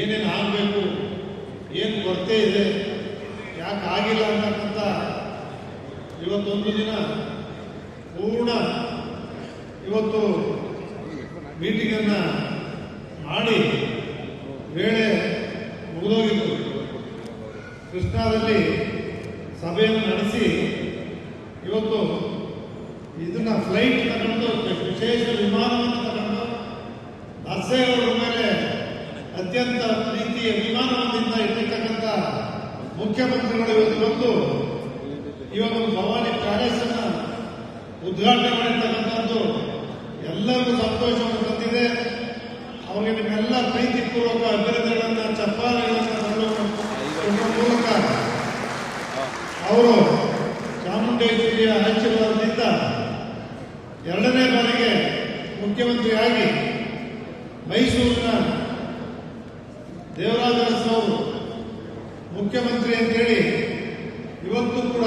ಏನೇನು ಆಗಬೇಕು, ಏನು ಕೊರತೆ ಇದೆ, ಯಾಕೆ ಆಗಿಲ್ಲ ಅಂತಕ್ಕಂಥ ಇವತ್ತೊಂದು ದಿನ ಪೂರ್ಣ ಇವತ್ತು ಮೀಟಿಂಗನ್ನು ಮಾಡಿ ವೇಳೆ ಮುಗಿದೋಗಿತ್ತು. ಕೃಷ್ಣಾದಲ್ಲಿ ಸಭೆಯನ್ನು ನಡೆಸಿ ಇವತ್ತು ಇದನ್ನ ಫ್ಲೈಟ್ ತಗೊಂಡು, ವಿಶೇಷ ವಿಮಾನವನ್ನು ತಗೊಂಡು ನರಸೇಗೌಡರ ಮುಖ್ಯಮಂತ್ರಿಗಳು ಇವತ್ತು ಬಂದು ಈ ಒಂದು ಭವಾನಿ ಪ್ಯಾಲೇಸ್ ಅನ್ನ ಉದ್ಘಾಟನೆ ಮಾಡಿರ್ತಕ್ಕಂಥದ್ದು. ಎಲ್ಲರಿಗೂ ಸಂತೋಷವನ್ನು ತಂದಿದೆ. ಅವರಿಗೆ ನಿಮ್ಮೆಲ್ಲ ಪ್ರೀತಿಪೂರ್ವಕ ಅಭಿನಂದನೆಗಳನ್ನ ಚಪ್ಪಾಳೆಗಳನ್ನು ಕೊಡುವ ಮೂಲಕ ಅವರು ಚಾಮುಂಡೇಶ್ವರಿಯ ಆಶೀರ್ವಾದದಿಂದ ಎರಡನೇ ಬಾರಿಗೆ ಮುಖ್ಯಮಂತ್ರಿಯಾಗಿ ಮೈಸೂರಿನ ದೇವರಾಜ ಮುಖ್ಯಮಂತ್ರಿ ಅಂತೇಳಿ ಇವತ್ತು ಕೂಡ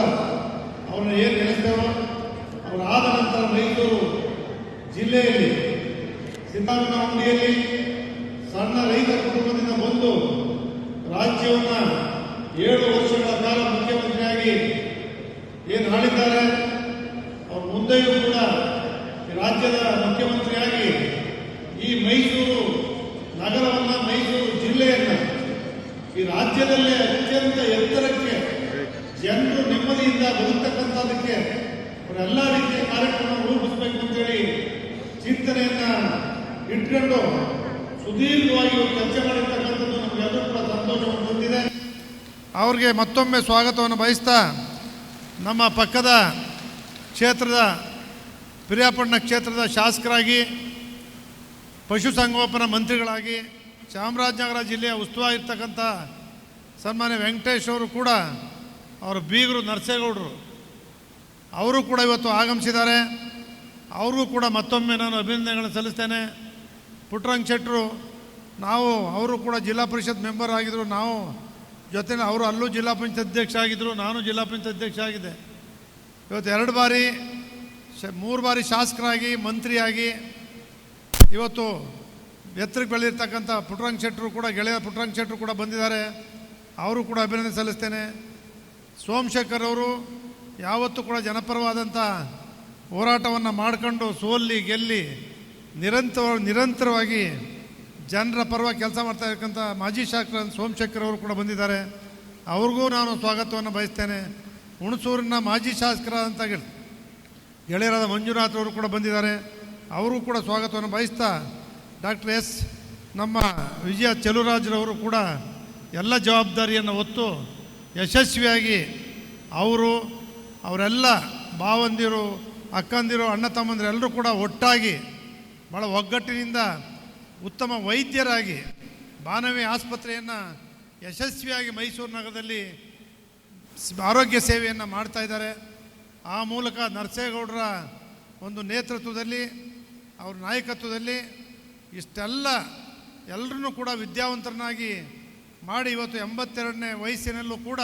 ಅವರನ್ನ ಏನು ನೆನೆಸ್ತೇವೋ ಅವರು ಆದ ನಂತರ ಮೈಸೂರು ಜಿಲ್ಲೆಯಲ್ಲಿ ಹುಂಡಿಯಲ್ಲಿ ಸಣ್ಣ ರೈತ ಕುಟುಂಬದಿಂದ ಬಂದು ರಾಜ್ಯವನ್ನ ಏಳು ವರ್ಷಗಳ ಕಾಲ ಮುಖ್ಯಮಂತ್ರಿಯಾಗಿ ಏನು ಆಳಿದ್ದಾರೆ ಅವರು ಮುಂದೆಯೂ ಕೂಡ ಈ ರಾಜ್ಯದ ಮುಖ್ಯಮಂತ್ರಿಯಾಗಿ ಈ ಮೈಸೂರು ನಗರವನ್ನ ಮೈಸೂರು ಜಿಲ್ಲೆಯನ್ನ ಈ ರಾಜ್ಯದಲ್ಲೇ ಅತ್ಯಂತ ಎತ್ತರಕ್ಕೆ ಜನರು ನೆಮ್ಮದಿಯಿಂದ ಬದುಕ್ತಕ್ಕಂಥದಕ್ಕೆ ಅವರೆಲ್ಲ ರೀತಿಯ ಕಾರ್ಯಕ್ರಮ ರೂಪಿಸಬೇಕು ಅಂತೇಳಿ ಚಿಂತನೆಯನ್ನ ಇಟ್ಕೊಂಡು ಸುದೀರ್ಘವಾಗಿ ಚರ್ಚೆ ಮಾಡಿರ್ತಕ್ಕಂಥದ್ದು ನಮಗೆಲ್ಲರೂ ಕೂಡ ಸಂತೋಷವನ್ನು ಹೊಂದಿದೆ ಅವ್ರಿಗೆ ಮತ್ತೊಮ್ಮೆ ಸ್ವಾಗತವನ್ನು ಬಯಸ್ತಾ ನಮ್ಮ ಪಕ್ಕದ ಕ್ಷೇತ್ರದ ಪಿರಿಯಾಪಟ್ಟಣ ಕ್ಷೇತ್ರದ ಶಾಸಕರಾಗಿ ಪಶುಸಂಗೋಪನಾ ಮಂತ್ರಿಗಳಾಗಿ ಚಾಮರಾಜನಗರ ಜಿಲ್ಲೆಯ ಉಸ್ತುವಾರಿ ಇರ್ತಕ್ಕಂಥ ಸನ್ಮಾನ್ಯ ವೆಂಕಟೇಶ್ ಅವರು ಕೂಡ ಅವರು ಬೀಗರು ನರಸೇಗೌಡರು. ಅವರು ಕೂಡ ಇವತ್ತು ಆಗಮಿಸಿದ್ದಾರೆ. ಅವರಿಗೂ ಕೂಡ ಮತ್ತೊಮ್ಮೆ ನಾನು ಅಭಿನಂದನೆಗಳನ್ನು ಸಲ್ಲಿಸ್ತೇನೆ. ಪುಟ್ಟರಂಗ್ ಶೆಟ್ಟರು, ನಾವು ಅವರು ಕೂಡ ಜಿಲ್ಲಾ ಪರಿಷತ್ ಮೆಂಬರ್ ಆಗಿದ್ದರು ನಾವು ಜೊತೆನ ಅವರು ಅಲ್ಲೂ ಜಿಲ್ಲಾ ಪಂಚಾಯತ್ ಅಧ್ಯಕ್ಷ ಆಗಿದ್ದರು ನಾನು ಜಿಲ್ಲಾ ಪಂಚಾಯತ್ ಅಧ್ಯಕ್ಷ ಆಗಿದ್ದೆ. ಇವತ್ತು ಎರಡು ಬಾರಿ ಮೂರು ಬಾರಿ ಶಾಸಕರಾಗಿ, ಮಂತ್ರಿಯಾಗಿ ಇವತ್ತು ಎತ್ತರಕ್ಕೆ ಬೆಳೆದಿರ್ತಕ್ಕಂಥ ಪುಟ್ರಂಗ್ ಶೆಟ್ಟರು ಕೂಡ, ಗೆಳೆಯ ಪುಟ್ರಂಗ್ ಶೆಟ್ಟರು ಕೂಡ ಬಂದಿದ್ದಾರೆ. ಅವರು ಕೂಡ ಅಭಿನಂದನೆ ಸಲ್ಲಿಸ್ತೇನೆ. ಸೋಮಶೇಖರ್ ಅವರು ಯಾವತ್ತೂ ಕೂಡ ಜನಪರವಾದಂಥ ಹೋರಾಟವನ್ನು ಮಾಡಿಕೊಂಡು ಸೋಲ್ಲಿ, ಗೆಲ್ಲಿ ನಿರಂತರ, ನಿರಂತರವಾಗಿ ಜನರ ಪರವಾಗಿ ಕೆಲಸ ಮಾಡ್ತಾ ಇರ್ತಕ್ಕಂಥ ಮಾಜಿ ಶಾಸಕ ಸೋಮಶೇಖರ್ ಅವರು ಕೂಡ ಬಂದಿದ್ದಾರೆ. ಅವ್ರಿಗೂ ನಾನು ಸ್ವಾಗತವನ್ನು ಬಯಸ್ತೇನೆ. ಹುಣಸೂರಿನ ಮಾಜಿ ಶಾಸಕರಾದಂಥ ಗೆಳ್- ಗೆಳೆಯರಾದ ಮಂಜುನಾಥ್ ಅವರು ಕೂಡ ಬಂದಿದ್ದಾರೆ. ಅವರು ಕೂಡ ಸ್ವಾಗತವನ್ನು ಬಯಸ್ತಾ ಡಾಕ್ಟರ್ ಎಸ್, ನಮ್ಮ ವಿಜಯ ಚಲುರಾಜ್ರವರು ಕೂಡ ಎಲ್ಲ ಜವಾಬ್ದಾರಿಯನ್ನು ಹೊತ್ತು ಯಶಸ್ವಿಯಾಗಿ ಅವರು, ಅವರೆಲ್ಲ ಭಾವಂದಿರು ಅಕ್ಕಂದಿರು, ಅಣ್ಣ ತಮ್ಮಂದಿರು ಎಲ್ಲರೂ ಕೂಡ ಒಟ್ಟಾಗಿ ಭಾಳ ಒಗ್ಗಟ್ಟಿನಿಂದ ಉತ್ತಮ ವೈದ್ಯರಾಗಿ ಬಾನವಿ ಆಸ್ಪತ್ರೆಯನ್ನು ಯಶಸ್ವಿಯಾಗಿ ಮೈಸೂರು ನಗರದಲ್ಲಿ ಆರೋಗ್ಯ ಸೇವೆಯನ್ನು ಮಾಡ್ತಾ ಇದ್ದಾರೆ. ಆ ಮೂಲಕ ನರಸೇಗೌಡರ ಒಂದು ನೇತೃತ್ವದಲ್ಲಿ, ಅವ್ರ ನಾಯಕತ್ವದಲ್ಲಿ ಇಷ್ಟೆಲ್ಲ ಎಲ್ಲರನ್ನೂ ಕೂಡ ವಿದ್ಯಾವಂತರನ್ನಾಗಿ ಮಾಡಿ ಇವತ್ತು ಎಂಬತ್ತೆರಡನೇ ವಯಸ್ಸಿನಲ್ಲೂ ಕೂಡ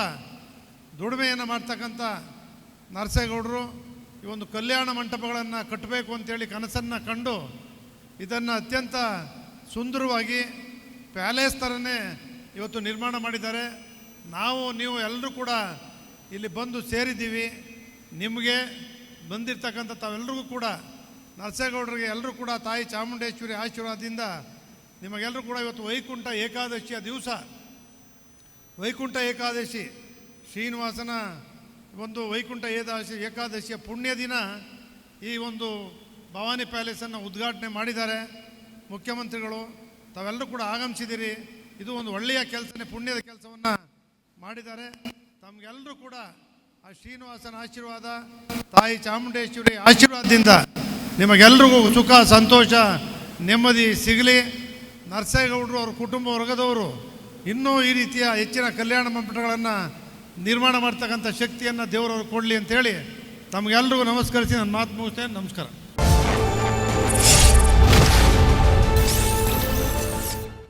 ದುಡಿಮೆಯನ್ನು ಮಾಡ್ತಕ್ಕಂಥ ನರಸೇಗೌಡರು ಈ ಒಂದು ಕಲ್ಯಾಣ ಮಂಟಪಗಳನ್ನು ಕಟ್ಟಬೇಕು ಅಂತೇಳಿ ಕನಸನ್ನು ಕಂಡು ಇದನ್ನು ಅತ್ಯಂತ ಸುಂದರವಾಗಿ ಪ್ಯಾಲೇಸ್ ಥರನೇ ಇವತ್ತು ನಿರ್ಮಾಣ ಮಾಡಿದ್ದಾರೆ. ನಾವು, ನೀವು ಎಲ್ಲರೂ ಕೂಡ ಇಲ್ಲಿ ಬಂದು ಸೇರಿದ್ದೀವಿ. ನಿಮಗೆ ಬಂದಿರ್ತಕ್ಕಂಥ ತಾವೆಲ್ಲರಿಗೂ ಕೂಡ ನರಸೇಗೌಡರಿಗೆ ಎಲ್ಲರೂ ಕೂಡ ತಾಯಿ ಚಾಮುಂಡೇಶ್ವರಿ ಆಶೀರ್ವಾದದಿಂದ ನಿಮಗೆಲ್ಲರೂ ಕೂಡ ಇವತ್ತು ವೈಕುಂಠ ಏಕಾದಶಿಯ ದಿವಸ. ವೈಕುಂಠ ಏಕಾದಶಿ, ಶ್ರೀನಿವಾಸನ ಒಂದು ವೈಕುಂಠ ಏಕಾದಶಿ, ಏಕಾದಶಿಯ ಪುಣ್ಯ ದಿನ ಈ ಒಂದು ಭವಾನಿ ಪ್ಯಾಲೇಸನ್ನು ಉದ್ಘಾಟನೆ ಮಾಡಿದ್ದಾರೆ. ಮುಖ್ಯಮಂತ್ರಿಗಳು, ತಾವೆಲ್ಲರೂ ಕೂಡ ಆಗಮಿಸಿದ್ದೀರಿ. ಇದು ಒಂದು ಒಳ್ಳೆಯ ಕೆಲಸನೇ, ಪುಣ್ಯದ ಕೆಲಸವನ್ನು ಮಾಡಿದ್ದಾರೆ. ತಮಗೆಲ್ಲರೂ ಕೂಡ ಆ ಶ್ರೀನಿವಾಸನ ಆಶೀರ್ವಾದ, ತಾಯಿ ಚಾಮುಂಡೇಶ್ವರಿ ಆಶೀರ್ವಾದದಿಂದ ನಿಮಗೆಲ್ರಿಗೂ ಸುಖ, ಸಂತೋಷ, ನೆಮ್ಮದಿ ಸಿಗಲಿ. ನರಸೇಗೌಡರು ಅವ್ರ ಕುಟುಂಬ ವರ್ಗದವರು ಇನ್ನೂ ಈ ರೀತಿಯ ಹೆಚ್ಚಿನ ಕಲ್ಯಾಣ ಮಂಟಪಗಳನ್ನು ನಿರ್ಮಾಣ ಮಾಡ್ತಕ್ಕಂಥ ಶಕ್ತಿಯನ್ನು ದೇವರವರು ಕೊಡಲಿ ಅಂತೇಳಿ ತಮಗೆಲ್ರಿಗೂ ನಮಸ್ಕರಿಸಿ, ನನ್ನ ಮಾತು ಮುಗಿಸ್ತೇನೆ. ನಮಸ್ಕಾರ.